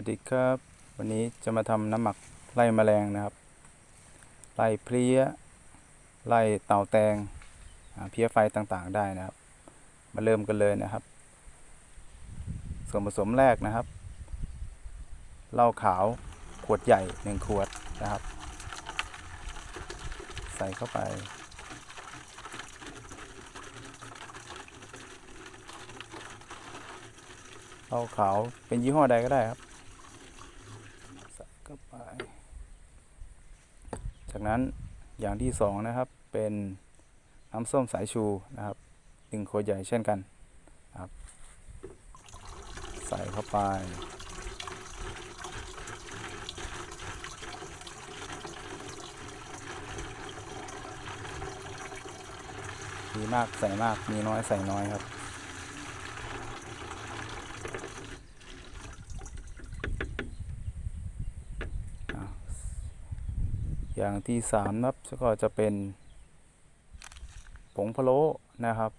วัสดีครับ วันนี้จะมาทำน้ำหมักไล่แมลงนะครับ ไล่เพลี้ย ไล่เต่าแตงเพลี้ยไฟต่างๆได้นะครับ มาเริ่มกันเลยนะครับ ส่วนผสมแรกนะครับ เหล้าขาวขวดใหญ่หนึ่งขวดนะครับ ใส่เข้าไปเหล้าขาวเป็นยี่ห้อใดก็ได้ครับ ใส่เข้าไป จากนั้นอย่างที่สองนะครับเป็นน้ำส้มสายชูนะครับหนึ่งขวดใหญ่เช่นกันนะครับ ใส่เข้าไปมีมากใส่มากมีน้อยใส่น้อยครับ อย่างที่สามนะครับก็จะเป็น ผงพะโล้นะครับ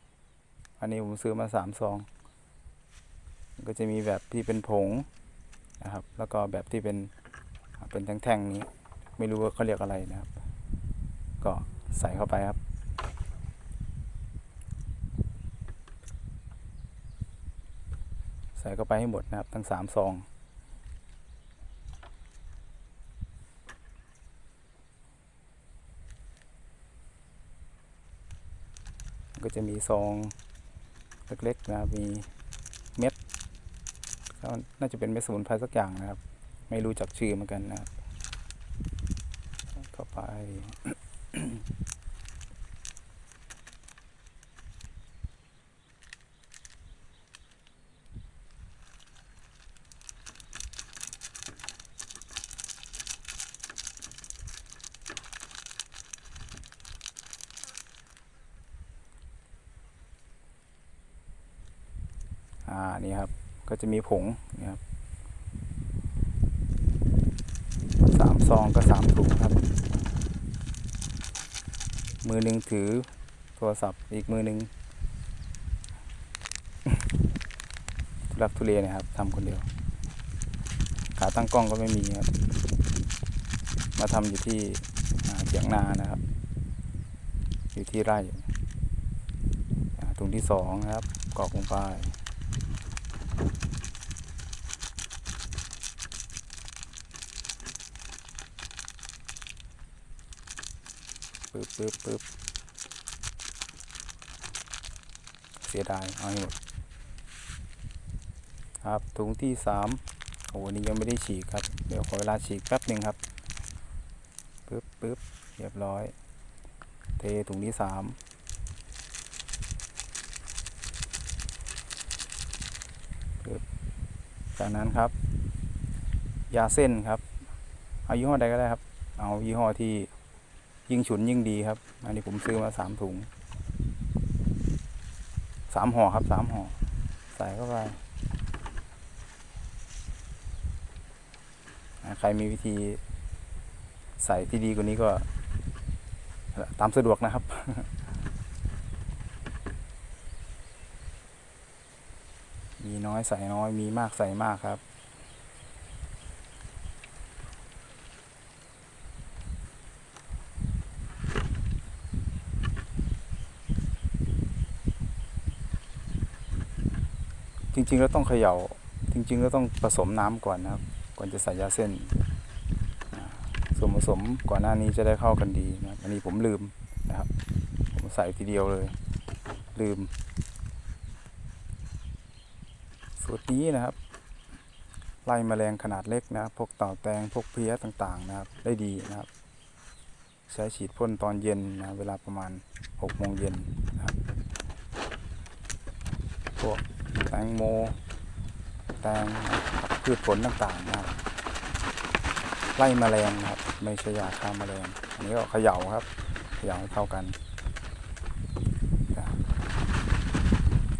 อันนี้ผมซื้อมาสามซอง ก็จะมีแบบที่เป็นผงนะครับ แล้วก็แบบที่เป็นเป็นแท่งๆนี้ ไม่รู้ว่าเขาเรียกอะไรนะครับ ก็ใส่เข้าไปครับใส่เข้าไปให้หมดนะครับ ทั้งสามซอง ก็จะมีซองเล็กๆนะครับมีเม็ดก็น่าจะเป็นเม็ดสมุนไพรสักอย่างนะครับ ไม่รู้จักชื่อเหมือนกันนะครับเข้าไป อ่านี่ครับก็จะมีผงนี่ครับสามซองก็สามถุงครับ มือหนึ่งถือโทรศัพท์อีกมือหนึ่งทุลักทุเลนะครับทำคนเดียว ขาตั้งกล้องก็ไม่มีครับ มาทำอยู่ที่เถียงนานะครับ อยู่ที่ไร่ถุงที่สองนะครับกรอกลงไป ปึ๊บปึ๊บปึ๊บเสียดาย เอาให้หมด ครับถุงที่สามโอ้โหนี่ยังไม่ได้ฉีกครับ เดี๋ยวขอเวลาฉีกแป๊บหนึ่งครับปึ๊บปึ๊บเรียบร้อย เทถุงที่สามปึ๊บ จากนั้นครับ ยาเส้นครับ เอายี่ห้อใดก็ได้ครับ เอายี่ห้อที่ยิ่งฉุนยิ่งดีครับ อันนี้ผมซื้อมาสามถุงสามห่อครับสามห่อใส่เข้าไปใครมีวิธีใส่ที่ดีกว่านี้ก็ตามสะดวกนะครับ มีน้อยใส่น้อย มีมากใส่มากครับ จริงๆแล้วต้องเขย่า จริงๆแล้วต้องผสมน้ำก่อนนะครับ ก่อนจะใส่ยาเส้น ส่วนผสมก่อนหน้านี้จะได้เข้ากันดีนะอันนี้ผมลืมนะครับ ผมใส่ทีเดียวเลย ลืม สูตรนี้นะครับ ไล่แมลงขนาดเล็กนะพวกเต่าแตงพวกเพลี้ยต่างๆนะครับ ได้ดีนะครับ ใช้ฉีดพ่นตอนเย็นนะเวลาประมาณ6โมงเย็นนะครับพวกแตงโม แตงพืชผลต่างๆนะครับ ไล่แมลงนะครับ ไม่ใช่ยาฆ่าแมลงอันนี้ก็เขย่าครับเขย่าให้เข้ากัน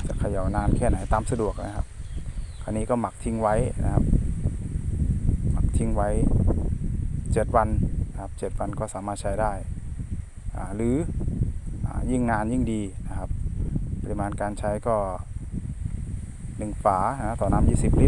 จะเขย่านานแค่ไหนตามสะดวกนะครับ คันนี้ก็หมักทิ้งไว้นะครับ หมักทิ้งไว้เจ็ดวันนะครับเจ็ดวันก็สามารถใช้ได้หรืออยิ่งนานยิ่งดีนะครับ ปริมาณการใช้ก็หนึ่งฝานะต่อน้ำ20 ลิตร